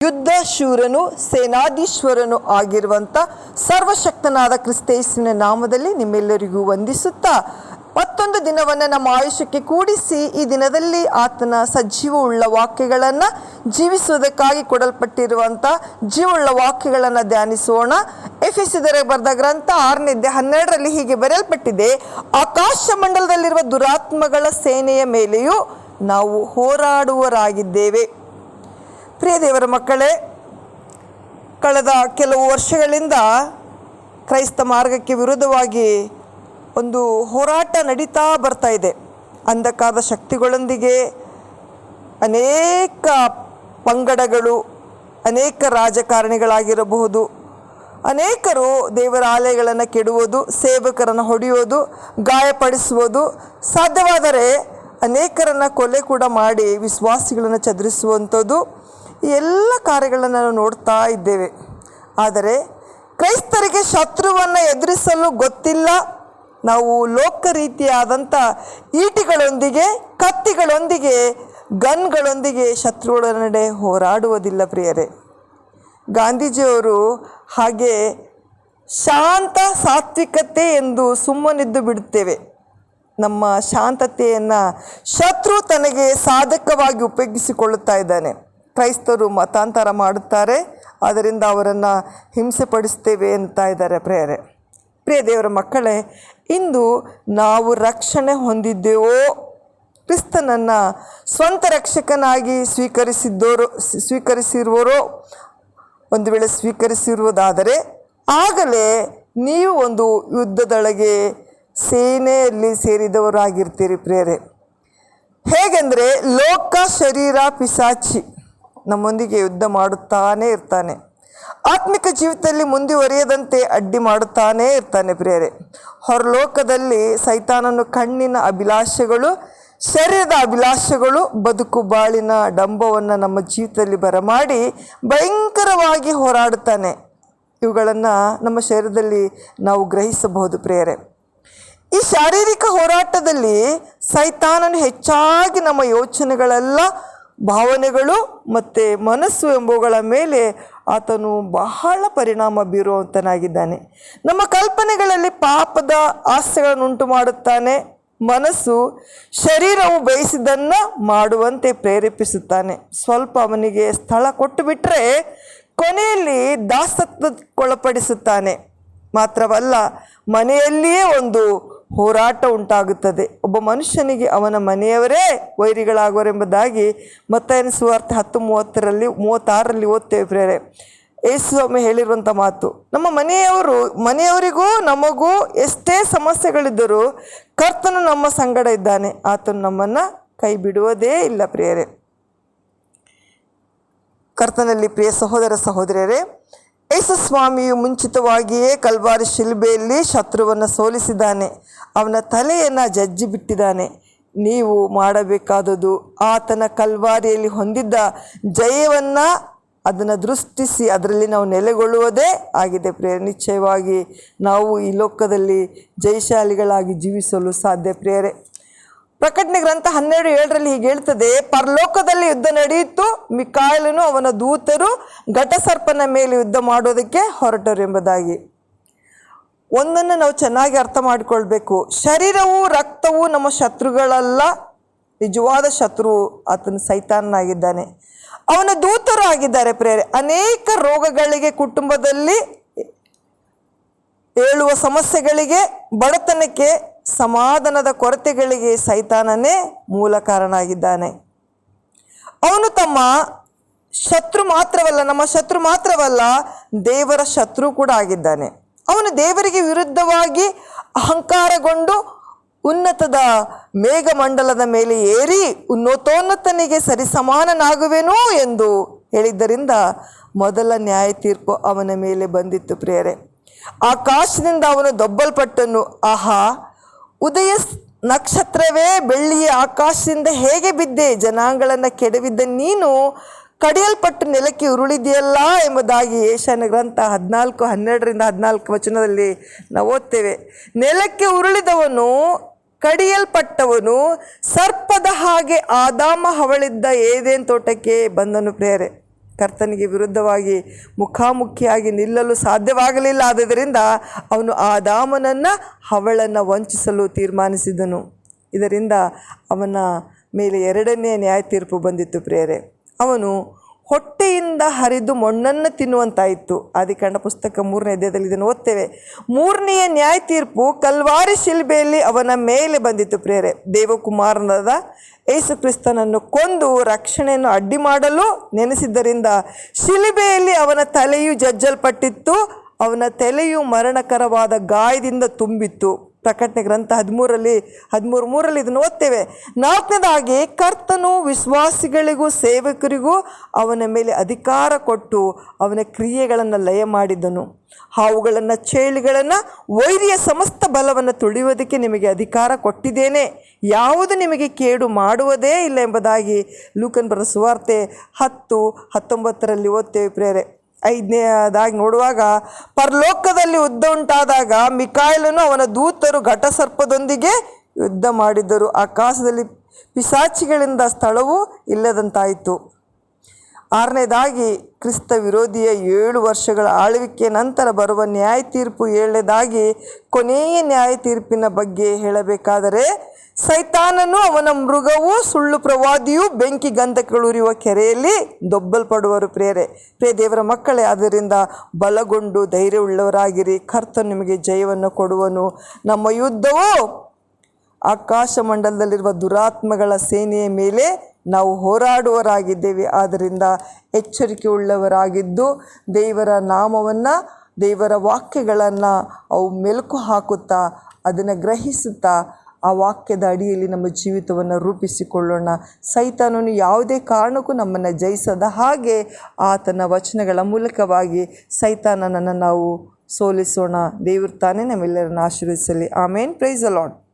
ಯುದ್ಧ ಶೂರನು, ಸೇನಾಧೀಶ್ವರನು ಆಗಿರುವಂಥ ಸರ್ವಶಕ್ತನಾದ ಕ್ರಿಸ್ತೇಸುವಿನ ನಾಮದಲ್ಲಿ ನಿಮ್ಮೆಲ್ಲರಿಗೂ ವಂದಿಸುತ್ತಾ, ಮತ್ತೊಂದು ದಿನವನ್ನು ನಮ್ಮ ಆಯುಷ್ಯಕ್ಕೆ ಕೂಡಿಸಿ, ಈ ದಿನದಲ್ಲಿ ಆತನ ಸಜೀವವುಳ್ಳ ವಾಕ್ಯಗಳನ್ನು ಜೀವಿಸುವುದಕ್ಕಾಗಿ ಕೊಡಲ್ಪಟ್ಟಿರುವಂಥ ಜೀವವುಳ್ಳ ವಾಕ್ಯಗಳನ್ನು ಧ್ಯಾನಿಸೋಣ. ಎಫೆಸಿದರೆ ಬರೆದ ಗ್ರಂಥ ಆರನೇ ಹನ್ನೆರಡರಲ್ಲಿ ಹೀಗೆ ಬರೆಯಲ್ಪಟ್ಟಿದೆ, ಆಕಾಶ ಮಂಡಲದಲ್ಲಿರುವ ದುರಾತ್ಮಗಳ ಸೇನೆಯ ಮೇಲೆಯೂ ನಾವು ಹೋರಾಡುವರಾಗಿದ್ದೇವೆ ಪ್ರಿಯ ದೇವರ ಮಕ್ಕಳೇ, ಕಳೆದ ಕೆಲವು ವರ್ಷಗಳಿಂದ ಕ್ರೈಸ್ತ ಮಾರ್ಗಕ್ಕೆ ವಿರುದ್ಧವಾಗಿ ಒಂದು ಹೋರಾಟ ನಡೀತಾ ಬರ್ತಾ ಇದೆ. ಅಂಧಕಾದ ಶಕ್ತಿಗಳೊಂದಿಗೆ ಅನೇಕ ಪಂಗಡಗಳು, ಅನೇಕ ರಾಜಕಾರಣಿಗಳಾಗಿರಬಹುದು. ಅನೇಕರು ದೇವರ ಆಲಯಗಳನ್ನು ಕೆಡುವುದು, ಸೇವಕರನ್ನು ಹೊಡೆಯೋದು, ಗಾಯಪಡಿಸುವುದು ಸಾಧ್ಯವಾದರೆ ಅನೇಕರನ್ನು ಕೊಲೆ ಕೂಡ ಮಾಡಿ ವಿಶ್ವಾಸಿಗಳನ್ನು ಚದುರಿಸುವಂಥದ್ದು ಎಲ್ಲ ಕಾರ್ಯಗಳನ್ನು ನಾವು ನೋಡ್ತಾ ಇದ್ದೇವೆ. ಆದರೆ ಕ್ರೈಸ್ತರಿಗೆ ಶತ್ರುವನ್ನು ಎದುರಿಸಲು ಗೊತ್ತಿಲ್ಲ. ನಾವು ಲೋಕ ರೀತಿಯಾದಂಥ ಈಟಿಗಳೊಂದಿಗೆ, ಕತ್ತಿಗಳೊಂದಿಗೆ, ಗನ್ಗಳೊಂದಿಗೆ ಶತ್ರುಗಳ ನಡೆ ಹೋರಾಡುವುದಿಲ್ಲ ಪ್ರಿಯರೇ. ಗಾಂಧೀಜಿಯವರು ಹಾಗೆ ಶಾಂತ ಸಾತ್ವಿಕತೆ ಎಂದು ಸುಮ್ಮನಿದ್ದು ಬಿಡುತ್ತೇವೆ. ನಮ್ಮ ಶಾಂತತೆಯನ್ನು ಶತ್ರು ತನಗೆ ಸಾಧಕವಾಗಿ ಉಪಯೋಗಿಸಿಕೊಳ್ಳುತ್ತಾ ಇದ್ದಾನೆ. ಕ್ರೈಸ್ತರು ಮತಾಂತರ ಮಾಡುತ್ತಾರೆ, ಅದರಿಂದ ಅವರನ್ನು ಹಿಂಸೆ ಪಡಿಸ್ತೇವೆ ಅಂತ ಇದ್ದಾರೆ ಪ್ರೇಯರೆ. ಪ್ರಿಯ ದೇವರ ಮಕ್ಕಳೇ, ಇಂದು ನಾವು ರಕ್ಷಣೆ ಹೊಂದಿದ್ದೇವೋ, ಕ್ರಿಸ್ತನನ್ನು ಸ್ವಂತ ರಕ್ಷಕನಾಗಿ ಸ್ವೀಕರಿಸಿದ್ದವರು ಸ್ವೀಕರಿಸಿರುವರೋ ಒಂದು ವೇಳೆ ಸ್ವೀಕರಿಸಿರುವುದಾದರೆ, ಆಗಲೇ ನೀವು ಒಂದು ಯುದ್ಧದೊಳಗೆ ಸೇನೆಯಲ್ಲಿ ಸೇರಿದವರಾಗಿರ್ತೀರಿ ಪ್ರೇರೆ ಹೇಗೆಂದರೆ, ಲೋಕ ಶರೀರ ಪಿಸಾಚಿ ನಮ್ಮೊಂದಿಗೆ ಯುದ್ಧ ಮಾಡುತ್ತಾನೇ ಇರ್ತಾನೆ. ಆತ್ಮಿಕ ಜೀವಿತದಲ್ಲಿ ಮುಂದುವರಿಯದಂತೆ ಅಡ್ಡಿ ಮಾಡುತ್ತಾನೇ ಇರ್ತಾನೆ ಪ್ರಿಯರೇ. ಹೊರಲೋಕದಲ್ಲಿ ಸೈತಾನನು ಕಣ್ಣಿನ ಅಭಿಲಾಷೆಗಳು, ಶರೀರದ ಅಭಿಲಾಷೆಗಳು, ಬದುಕು ಬಾಳಿನ ಡಂಬವನ್ನು ನಮ್ಮ ಜೀವಿತದಲ್ಲಿ ಬರಮಾಡಿ ಭಯಂಕರವಾಗಿ ಹೋರಾಡುತ್ತಾನೆ. ಇವುಗಳನ್ನು ನಮ್ಮ ಶರೀರದಲ್ಲಿ ನಾವು ಗ್ರಹಿಸಬಹುದು ಪ್ರಿಯರೇ. ಈ ಶಾರೀರಿಕ ಹೋರಾಟದಲ್ಲಿ ಸೈತಾನನು ಹೆಚ್ಚಾಗಿ ನಮ್ಮ ಯೋಚನೆಗಳೆಲ್ಲ ಭಾವನೆಗಳು ಮತ್ತು ಮನಸ್ಸು ಎಂಬುವುಗಳ ಮೇಲೆ ಆತನು ಬಹಳ ಪರಿಣಾಮ ಬೀರುವಂತನಾಗಿದ್ದಾನೆ. ನಮ್ಮ ಕಲ್ಪನೆಗಳಲ್ಲಿ ಪಾಪದ ಆಸೆಗಳನ್ನುಂಟು ಮಾಡುತ್ತಾನೆ. ಮನಸ್ಸು ಶರೀರವು ಬಯಸಿದ್ದನ್ನು ಮಾಡುವಂತೆ ಪ್ರೇರೇಪಿಸುತ್ತಾನೆ. ಸ್ವಲ್ಪ ಅವನಿಗೆ ಸ್ಥಳ ಕೊಟ್ಟು ಬಿಟ್ಟರೆ ಕೊನೆಯಲ್ಲಿ ದಾಸತ್ವಕ್ಕೊಳಪಡಿಸುತ್ತಾನೆ. ಮಾತ್ರವಲ್ಲ, ಮನೆಯಲ್ಲಿಯೇ ಒಂದು ಹೋರಾಟ ಉಂಟಾಗುತ್ತದೆ. ಒಬ್ಬ ಮನುಷ್ಯನಿಗೆ ಅವನ ಮನೆಯವರೇ ವೈರಿಗಳಾಗುವರೆಂಬುದಾಗಿ ಮತ್ತಾಯನ ಸುವಾರ್ಥ ಹತ್ತು ಮೂವತ್ತರಲ್ಲಿ ಮೂವತ್ತಾರರಲ್ಲಿ ಓದ್ತೇವೆ ಪ್ರೇರೆ ಯೇಸುಸ್ವಾಮಿ ಹೇಳಿರುವಂಥ ಮಾತು, ನಮ್ಮ ಮನೆಯವರು, ಮನೆಯವರಿಗೂ ನಮಗೂ ಎಷ್ಟೇ ಸಮಸ್ಯೆಗಳಿದ್ದರೂ ಕರ್ತನು ನಮ್ಮ ಸಂಗಡ ಇದ್ದಾನೆ. ಆತನು ನಮ್ಮನ್ನು ಕೈ ಬಿಡುವುದೇ ಇಲ್ಲ ಪ್ರಿಯರೇ. ಕರ್ತನಲ್ಲಿ ಪ್ರಿಯ ಸಹೋದರ ಸಹೋದರಿಯರೇ ಯೇಸು ಸ್ವಾಮಿಯು ಮುಂಚಿತವಾಗಿಯೇ ಕಲ್ವಾರಿ ಶಿಲ್ಬೆಯಲ್ಲಿ ಶತ್ರುವನ್ನು ಸೋಲಿಸಿದ್ದಾನೆ. ಅವನ ತಲೆಯನ್ನು ಜಜ್ಜಿ ಬಿಟ್ಟಿದ್ದಾನೆ. ನೀವು ಮಾಡಬೇಕಾದದು ಆತನ ಕಲ್ವಾರಿಯಲ್ಲಿ ಹೊಂದಿದ್ದ ಜಯವನ್ನು ಅದನ್ನು ದೃಷ್ಟಿಸಿ ಅದರಲ್ಲಿ ನಾವು ನೆಲೆಗೊಳ್ಳುವುದೇ ಆಗಿದೆ ಪ್ರಿಯ ನಿಶ್ಚಯವಾಗಿ ನಾವು ಈ ಲೋಕದಲ್ಲಿ ಜಯಶಾಲಿಗಳಾಗಿ ಜೀವಿಸಲು ಸಾಧ್ಯ ಪ್ರಿಯರೇ. ಪ್ರಕಟಣೆ ಗ್ರಂಥ ಹನ್ನೆರಡು ಏಳರಲ್ಲಿ ಹೀಗೆ ಹೇಳ್ತದೆ, ಪರಲೋಕದಲ್ಲಿ ಯುದ್ಧ ನಡೆಯಿತು ಮಿಕಾಯಲನು ಅವನ ದೂತರು ಘಟಸರ್ಪನ ಮೇಲೆ ಯುದ್ಧ ಮಾಡೋದಕ್ಕೆ ಹೊರಟರು ಎಂಬುದಾಗಿ. ಒಂದನ್ನು ನಾವು ಚೆನ್ನಾಗಿ ಅರ್ಥ ಮಾಡಿಕೊಳ್ಬೇಕು. ಶರೀರವು ರಕ್ತವು ನಮ್ಮ ಶತ್ರುಗಳಲ್ಲ. ನಿಜವಾದ ಶತ್ರು ಆತನ ಸೈತಾನನಾಗಿದ್ದಾನೆ. ಅವನ ದೂತರು ಆಗಿದ್ದಾರೆ ಪ್ರೇರೆ ಅನೇಕ ರೋಗಗಳಿಗೆ, ಕುಟುಂಬದಲ್ಲಿ ಏಳುವ ಸಮಸ್ಯೆಗಳಿಗೆ, ಬಡತನಕ್ಕೆ ಸಮಾಧಾನದ ಕೊರತೆಗಳಿಗೆ ಸೈತಾನನೇ ಮೂಲ ಕಾರಣ ಆಗಿದ್ದಾನೆ ಅವನು ತಮ್ಮ ಶತ್ರು ಮಾತ್ರವಲ್ಲ, ನಮ್ಮ ಶತ್ರು ಮಾತ್ರವಲ್ಲ, ದೇವರ ಶತ್ರು ಕೂಡ ಆಗಿದ್ದಾನೆ. ಅವನು ದೇವರಿಗೆ ವಿರುದ್ಧವಾಗಿ ಅಹಂಕಾರಗೊಂಡು ಉನ್ನತದ ಮೇಘಮಂಡಲದ ಮೇಲೆ ಏರಿ ಉನ್ನತೋನ್ನತನಿಗೆ ಸರಿಸಮಾನನಾಗುವೆನೋ ಎಂದು ಹೇಳಿದ್ದರಿಂದ ಮೊದಲ ನ್ಯಾಯ ತೀರ್ಪು ಅವನ ಮೇಲೆ ಬಂದಿತ್ತು ಪ್ರಿಯರೇ. ಆಕಾಶದಿಂದ ಅವನು ದೊಬ್ಬಲ್ಪಟ್ಟನು. ಆಹಾ ಉದಯ ನಕ್ಷತ್ರವೇ ಬೆಳ್ಳಿಯ ಆಕಾಶದಿಂದ ಹೇಗೆ ಬಿದ್ದೆ? ಜನಾಂಗಗಳನ್ನು ಕೆಡವಿದ್ದ ನೀನು ಕಡಿಯಲ್ಪಟ್ಟು ನೆಲಕ್ಕೆ ಉರುಳಿದೆಯಲ್ಲ ಎಂಬುದಾಗಿ ಏಷ್ಯಾನ ಗ್ರಂಥ ಹದಿನಾಲ್ಕು, ಹನ್ನೆರಡರಿಂದ ಹದಿನಾಲ್ಕು ವಚನದಲ್ಲಿ ನಾವು ಓದ್ತೇವೆ. ನೆಲಕ್ಕೆ ಉರುಳಿದವನು, ಕಡಿಯಲ್ಪಟ್ಟವನು, ಸರ್ಪದ ಹಾಗೆ ಆದಾಮ ಹವಳಿದ್ದ ಏದೇನ್ ತೋಟಕ್ಕೆ ಬಂದನು ಪ್ರೇರೆ ಕರ್ತನಿಗೆ ವಿರುದ್ಧವಾಗಿ ಮುಖಾಮುಖಿಯಾಗಿ ನಿಲ್ಲಲು ಸಾಧ್ಯವಾಗಲಿಲ್ಲ ಆದುದರಿಂದ ಅವನು ಆ ದಾಮನನ್ನು ಅವಳನ್ನು ವಂಚಿಸಲು ತೀರ್ಮಾನಿಸಿದನು. ಇದರಿಂದ ಅವನ ಮೇಲೆ ಎರಡನೇ ನ್ಯಾಯ ತೀರ್ಪು ಬಂದಿತ್ತು ಪ್ರೇರೆ ಅವನು ಹೊಟ್ಟೆಯಿಂದ ಹರಿದು ಮಣ್ಣನ್ನು ತಿನ್ನುವಂತಾಯಿತು. ಆದಿಕಾಂಡ ಪುಸ್ತಕ ಮೂರನೇ ಅಧ್ಯಾಯದಲ್ಲಿ ಇದನ್ನು ಓದ್ತೇವೆ. ಮೂರನೆಯ ನ್ಯಾಯ ತೀರ್ಪು ಕಲ್ವಾರಿ ಶಿಲ್ಬೆಯಲ್ಲಿ ಅವನ ಮೇಲೆ ಬಂದಿತ್ತು ಪ್ರೇರೆ ದೇವಕುಮಾರನಾದ ಯೇಸು ಕ್ರಿಸ್ತನನ್ನು ಕೊಂದು ರಕ್ಷಣೆಯನ್ನು ಅಡ್ಡಿ ಮಾಡಲು ನೆನೆಸಿದ್ದರಿಂದ ಶಿಲುಬೆಯಲ್ಲಿ ಅವನ ತಲೆಯು ಜಜ್ಜಲ್ಪಟ್ಟಿತ್ತು. ಅವನ ತಲೆಯು ಮರಣಕರವಾದ ಗಾಯದಿಂದ ತುಂಬಿತ್ತು. ಪ್ರಕಟಣೆ ಗ್ರಂಥ ಹದಿಮೂರಲ್ಲಿ, ಹದಿಮೂರು ಮೂರಲ್ಲಿ ಇದನ್ನು ಓದ್ತೇವೆ. ನಾಲ್ಕನೇದಾಗಿ, ಕರ್ತನು ವಿಶ್ವಾಸಿಗಳಿಗೂ ಸೇವಕರಿಗೂ ಅವನ ಮೇಲೆ ಅಧಿಕಾರ ಕೊಟ್ಟು ಅವನ ಕ್ರಿಯೆಗಳನ್ನು ಲಯ ಮಾಡಿದನು. ಹಾವುಗಳನ್ನು, ಚೇಳಿಗಳನ್ನು, ವೈರಿಯ ಸಮಸ್ತ ಬಲವನ್ನು ತುಳಿಯುವುದಕ್ಕೆ ನಿಮಗೆ ಅಧಿಕಾರ ಕೊಟ್ಟಿದ್ದೇನೆ. ಯಾವುದು ನಿಮಗೆ ಕೇಡು ಮಾಡುವುದೇ ಇಲ್ಲ ಎಂಬುದಾಗಿ ಲೂಕನ್ ಬರ ಸುವಾರ್ತೆ ಹತ್ತು, ಹತ್ತೊಂಬತ್ತರಲ್ಲಿ ಓದ್ತೇವೆ ಪ್ರೇರೆ ಐದನೇದಾಗಿ ನೋಡುವಾಗ, ಪರಲೋಕದಲ್ಲಿ ಯುದ್ಧ ಉಂಟಾದಾಗ ಮಿಕಾಯಲನು ಅವನ ದೂತರು ಘಟಸರ್ಪದೊಂದಿಗೆ ಯುದ್ಧ ಮಾಡಿದ್ದರು. ಆಕಾಶದಲ್ಲಿ ಪಿಸಾಚಿಗಳಿಂದ ಸ್ಥಳವೂ ಇಲ್ಲದಂತಾಯಿತು. ಆರನೇದಾಗಿ, ಕ್ರಿಸ್ತ ವಿರೋಧಿಯ ಏಳು ವರ್ಷಗಳ ಆಳ್ವಿಕೆ ನಂತರ ಬರುವ ನ್ಯಾಯ ತೀರ್ಪು ಏಳನೇದಾಗಿ, ಕೊನೆಯ ನ್ಯಾಯ ತೀರ್ಪಿನ ಬಗ್ಗೆ ಹೇಳಬೇಕಾದರೆ, ಸೈತಾನನು ಅವನ ಮೃಗವು ಸುಳ್ಳು ಪ್ರವಾದಿಯು ಬೆಂಕಿ ಗಂಧಕಗಳುರಿಯುವ ಕೆರೆಯಲ್ಲಿ ದೊಬ್ಬಲ್ಪಡುವರು ಪ್ರೇರೆ ಪ್ರೇ ದೇವರ ಮಕ್ಕಳೇ ಅದರಿಂದ ಬಲಗೊಂಡು ಧೈರ್ಯವುಳ್ಳವರಾಗಿರಿ. ಕರ್ತ ನಿಮಗೆ ಜಯವನ್ನು ಕೊಡುವನು. ನಮ್ಮ ಯುದ್ಧವು ಆಕಾಶ ಮಂಡಲದಲ್ಲಿರುವ ದುರಾತ್ಮಗಳ ಸೇನೆಯ ಮೇಲೆ ನಾವು ಹೋರಾಡುವರಾಗಿದ್ದೇವೆ. ಆದ್ದರಿಂದ ಎಚ್ಚರಿಕೆ ಉಳ್ಳವರಾಗಿದ್ದು ದೇವರ ನಾಮವನ್ನು, ದೇವರ ವಾಕ್ಯಗಳನ್ನು ಅವು ಮೆಲುಕು ಹಾಕುತ್ತಾ, ಅದನ್ನು ಗ್ರಹಿಸುತ್ತಾ ಆ ವಾಕ್ಯದ ಅಡಿಯಲ್ಲಿ ನಮ್ಮ ಜೀವಿತವನ್ನು ರೂಪಿಸಿಕೊಳ್ಳೋಣ. ಸೈತಾನನು ಯಾವುದೇ ಕಾರಣಕ್ಕೂ ನಮ್ಮನ್ನು ಜಯಿಸದ ಹಾಗೆ ಆತನ ವಚನಗಳ ಮೂಲಕವಾಗಿ ಸೈತಾನನನ್ನು ನಾವು ಸೋಲಿಸೋಣ. ದೇವರು ತಾನೇ ನಮ್ಮೆಲ್ಲರನ್ನು ಆಶೀರ್ವದಿಸಲಿ. Main price allot